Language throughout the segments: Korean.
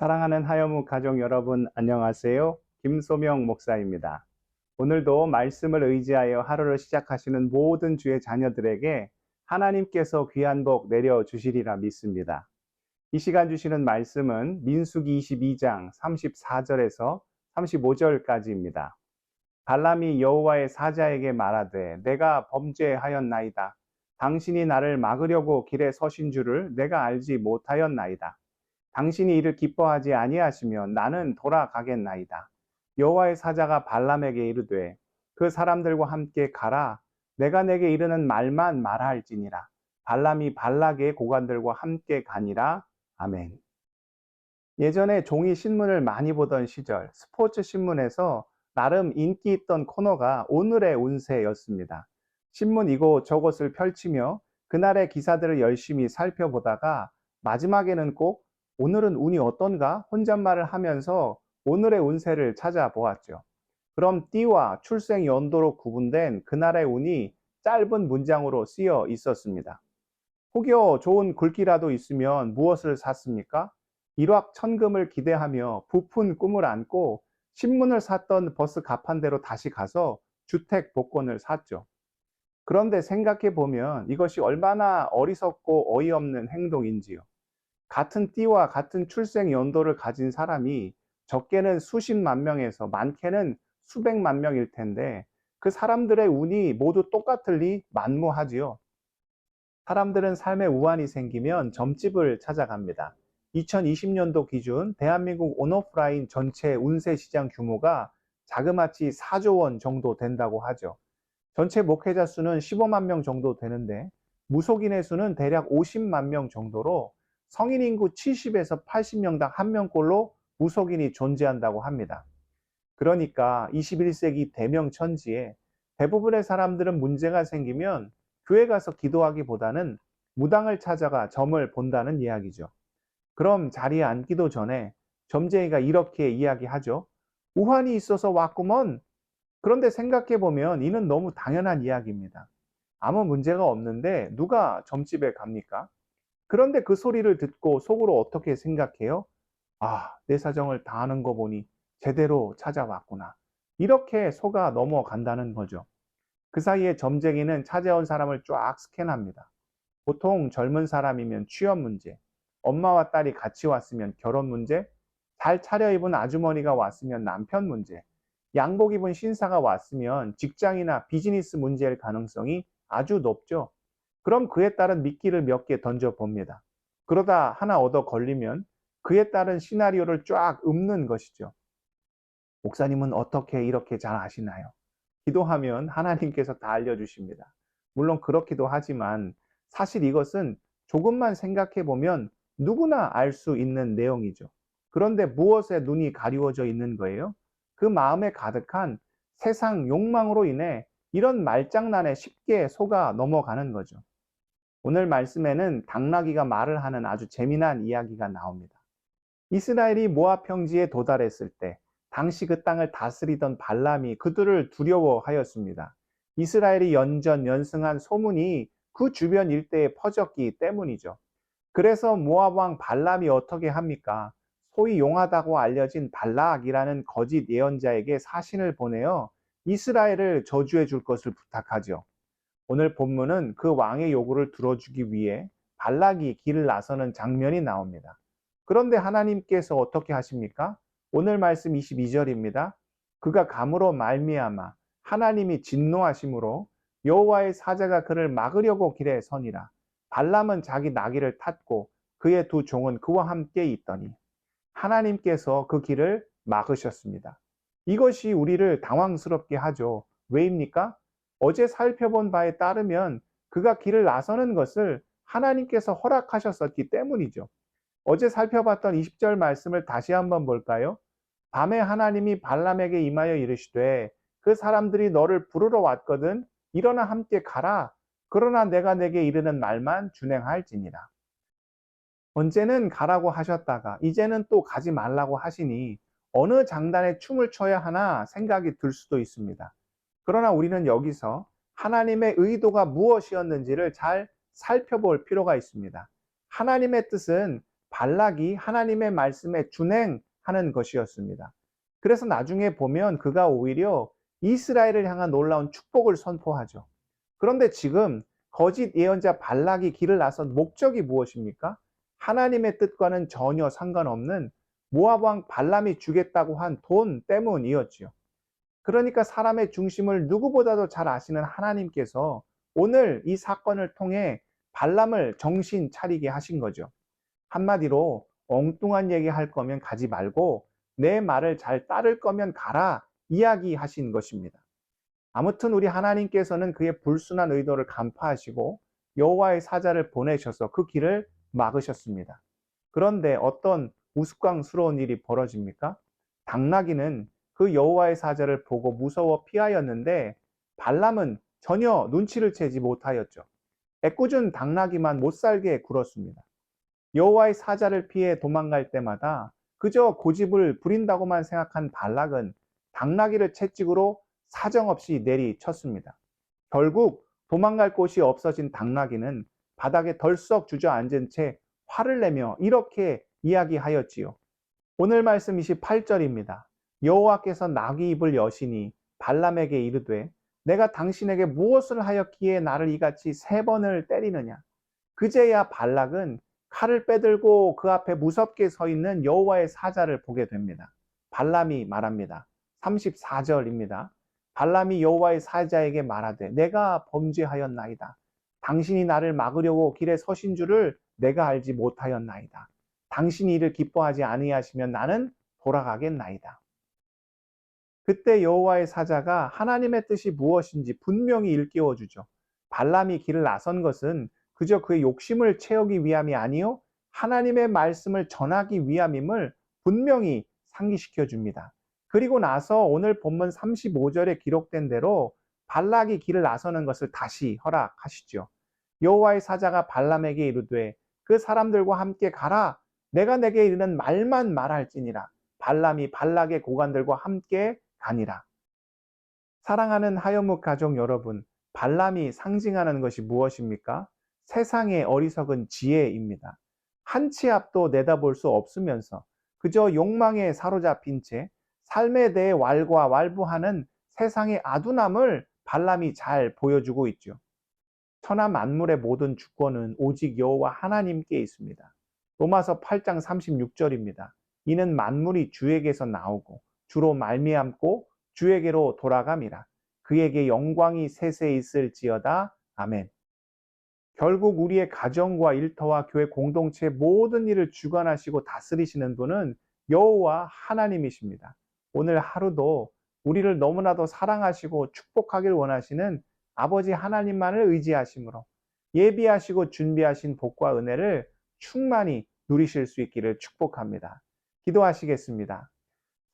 사랑하는 하여무 가족 여러분, 안녕하세요. 김소명 목사입니다. 오늘도 말씀을 의지하여 하루를 시작하시는 모든 주의 자녀들에게 하나님께서 귀한 복 내려 주시리라 믿습니다. 이 시간 주시는 말씀은 민수기 22장 34절에서 35절까지입니다. 발람이 여호와의 사자에게 말하되 내가 범죄하였나이다. 당신이 나를 막으려고 길에 서신 줄을 내가 알지 못하였나이다. 당신이 이를 기뻐하지 아니하시면 나는 돌아가겠나이다. 여호와의 사자가 발람에게 이르되 그 사람들과 함께 가라. 내가 내게 이르는 말만 말할지니라. 발람이 발락의 고관들과 함께 가니라. 아멘. 예전에 종이 신문을 많이 보던 시절 스포츠 신문에서 나름 인기 있던 코너가 오늘의 운세였습니다. 신문 이곳 저곳을 펼치며 그날의 기사들을 열심히 살펴보다가 마지막에는 꼭 오늘은 운이 어떤가 혼잣말을 하면서 오늘의 운세를 찾아보았죠. 그럼 띠와 출생 연도로 구분된 그날의 운이 짧은 문장으로 쓰여 있었습니다. 혹여 좋은 글귀라도 있으면 무엇을 샀습니까? 일확천금을 기대하며 부푼 꿈을 안고 신문을 샀던 버스 가판대로 다시 가서 주택 복권을 샀죠. 그런데 생각해 보면 이것이 얼마나 어리석고 어이없는 행동인지요. 같은 띠와 같은 출생 연도를 가진 사람이 적게는 수십만 명에서 많게는 수백만 명일 텐데 그 사람들의 운이 모두 똑같을 리 만무하지요. 사람들은 삶에 우환이 생기면 점집을 찾아갑니다. 2020년도 기준 대한민국 온오프라인 전체 운세 시장 규모가 자그마치 4조 원 정도 된다고 하죠. 전체 목회자 수는 15만 명 정도 되는데 무속인의 수는 대략 50만 명 정도로 성인 인구 70에서 80명당 1명꼴로 무속인이 존재한다고 합니다. 그러니까 21세기 대명 천지에 대부분의 사람들은 문제가 생기면 교회 가서 기도하기보다는 무당을 찾아가 점을 본다는 이야기죠. 그럼 자리에 앉기도 전에 점쟁이가 이렇게 이야기하죠. 우환이 있어서 왔구먼. 그런데 생각해 보면 이는 너무 당연한 이야기입니다. 아무 문제가 없는데 누가 점집에 갑니까? 그런데 그 소리를 듣고 속으로 어떻게 생각해요? 아, 내 사정을 다 아는 거 보니 제대로 찾아왔구나. 이렇게 속아 넘어간다는 거죠. 그 사이에 점쟁이는 찾아온 사람을 쫙 스캔합니다. 보통 젊은 사람이면 취업 문제, 엄마와 딸이 같이 왔으면 결혼 문제, 잘 차려입은 아주머니가 왔으면 남편 문제, 양복 입은 신사가 왔으면 직장이나 비즈니스 문제일 가능성이 아주 높죠. 그럼 그에 따른 미끼를 몇 개 던져 봅니다. 그러다 하나 얻어 걸리면 그에 따른 시나리오를 쫙 읊는 것이죠. 목사님은 어떻게 이렇게 잘 아시나요? 기도하면 하나님께서 다 알려주십니다. 물론 그렇기도 하지만 사실 이것은 조금만 생각해 보면 누구나 알 수 있는 내용이죠. 그런데 무엇에 눈이 가리워져 있는 거예요? 그 마음에 가득한 세상 욕망으로 인해 이런 말장난에 쉽게 속아 넘어가는 거죠. 오늘 말씀에는 당나귀가 말을 하는 아주 재미난 이야기가 나옵니다. 이스라엘이 모압 평지에 도달했을 때 당시 그 땅을 다스리던 발람이 그들을 두려워하였습니다. 이스라엘이 연전 연승한 소문이 그 주변 일대에 퍼졌기 때문이죠. 그래서 모압 왕 발람이 어떻게 합니까? 소위 용하다고 알려진 발락이라는 거짓 예언자에게 사신을 보내어 이스라엘을 저주해 줄 것을 부탁하죠. 오늘 본문은 그 왕의 요구를 들어주기 위해 발락이 길을 나서는 장면이 나옵니다. 그런데 하나님께서 어떻게 하십니까? 오늘 말씀 22절입니다. 그가 감으로 말미암아 하나님이 진노하심으로 여호와의 사자가 그를 막으려고 길에 서니라. 발람은 자기 나귀를 탔고 그의 두 종은 그와 함께 있더니 하나님께서 그 길을 막으셨습니다. 이것이 우리를 당황스럽게 하죠. 왜입니까? 어제 살펴본 바에 따르면 그가 길을 나서는 것을 하나님께서 허락하셨었기 때문이죠. 어제 살펴봤던 20절 말씀을 다시 한번 볼까요? 밤에 하나님이 발람에게 임하여 이르시되 그 사람들이 너를 부르러 왔거든 일어나 함께 가라. 그러나 내가 내게 이르는 말만 준행할지니라. 언제는 가라고 하셨다가 이제는 또 가지 말라고 하시니 어느 장단에 춤을 춰야 하나 생각이 들 수도 있습니다. 그러나 우리는 여기서 하나님의 의도가 무엇이었는지를 잘 살펴볼 필요가 있습니다. 하나님의 뜻은 발락이 하나님의 말씀에 준행하는 것이었습니다. 그래서 나중에 보면 그가 오히려 이스라엘을 향한 놀라운 축복을 선포하죠. 그런데 지금 거짓 예언자 발락이 길을 나선 목적이 무엇입니까? 하나님의 뜻과는 전혀 상관없는 모압 왕 발람이 주겠다고 한 돈 때문이었지요. 그러니까 사람의 중심을 누구보다도 잘 아시는 하나님께서 오늘 이 사건을 통해 발람을 정신 차리게 하신 거죠. 한마디로 엉뚱한 얘기 할 거면 가지 말고 내 말을 잘 따를 거면 가라 이야기하신 것입니다. 아무튼 우리 하나님께서는 그의 불순한 의도를 간파하시고 여호와의 사자를 보내셔서 그 길을 막으셨습니다. 그런데 어떤 우스꽝스러운 일이 벌어집니까? 당나귀는 그 여호와의 사자를 보고 무서워 피하였는데 발람은 전혀 눈치를 채지 못하였죠. 애꿎은 당나귀만 못 살게 굴었습니다. 여호와의 사자를 피해 도망갈 때마다 그저 고집을 부린다고만 생각한 발락은 당나귀를 채찍으로 사정없이 내리쳤습니다. 결국 도망갈 곳이 없어진 당나귀는 바닥에 덜썩 주저앉은 채 화를 내며 이렇게 이야기하였지요. 오늘 말씀 28절입니다. 여호와께서 나귀 입을 여시니 발람에게 이르되 내가 당신에게 무엇을 하였기에 나를 이같이 세 번을 때리느냐 그제야 발락은 칼을 빼들고 그 앞에 무섭게 서 있는 여호와의 사자를 보게 됩니다. 발람이 말합니다. 34절입니다. 발람이 여호와의 사자에게 말하되 내가 범죄하였나이다. 당신이 나를 막으려고 길에 서신 줄을 내가 알지 못하였나이다. 당신이 이를 기뻐하지 아니하시면 나는 돌아가겠나이다. 그때 여호와의 사자가 하나님의 뜻이 무엇인지 분명히 일깨워 주죠. 발람이 길을 나선 것은 그저 그의 욕심을 채우기 위함이 아니요 하나님의 말씀을 전하기 위함임을 분명히 상기시켜 줍니다. 그리고 나서 오늘 본문 35절에 기록된 대로 발락이 길을 나서는 것을 다시 허락하시죠. 여호와의 사자가 발람에게 이르되 그 사람들과 함께 가라 내가 내게 이르는 말만 말할지니라 발람이 발락의 고관들과 함께 가니라. 사랑하는 하여묵 가족 여러분, 발람이 상징하는 것이 무엇입니까? 세상의 어리석은 지혜입니다. 한 치 앞도 내다볼 수 없으면서 그저 욕망에 사로잡힌 채 삶에 대해 왈과 왈부하는 세상의 아둔함을 발람이 잘 보여주고 있죠. 천하 만물의 모든 주권은 오직 여호와 하나님께 있습니다. 로마서 8장 36절입니다. 이는 만물이 주에게서 나오고 주로 말미암고 주에게로 돌아감이라. 그에게 영광이 세세 있을지어다. 아멘. 결국 우리의 가정과 일터와 교회 공동체 모든 일을 주관하시고 다스리시는 분은 여호와 하나님이십니다. 오늘 하루도 우리를 너무나도 사랑하시고 축복하길 원하시는 아버지 하나님만을 의지하심으로 예비하시고 준비하신 복과 은혜를 충만히 누리실 수 있기를 축복합니다. 기도하시겠습니다.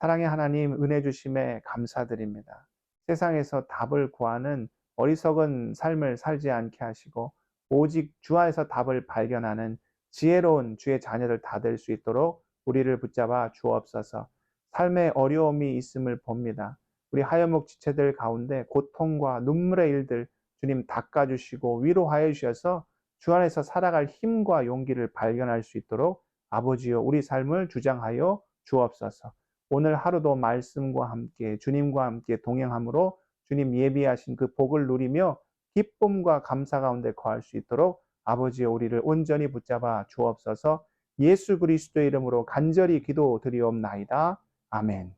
사랑의 하나님 은혜 주심에 감사드립니다. 세상에서 답을 구하는 어리석은 삶을 살지 않게 하시고 오직 주 안에서 답을 발견하는 지혜로운 주의 자녀들 다 될 수 있도록 우리를 붙잡아 주옵소서. 삶의 어려움이 있음을 봅니다. 우리 하여목 지체들 가운데 고통과 눈물의 일들 주님 닦아주시고 위로하여 주셔서 주 안에서 살아갈 힘과 용기를 발견할 수 있도록 아버지여 우리 삶을 주장하여 주옵소서. 오늘 하루도 말씀과 함께 주님과 함께 동행함으로 주님 예비하신 그 복을 누리며 기쁨과 감사 가운데 거할 수 있도록 아버지의 우리를 온전히 붙잡아 주옵소서 예수 그리스도의 이름으로 간절히 기도드리옵나이다. 아멘.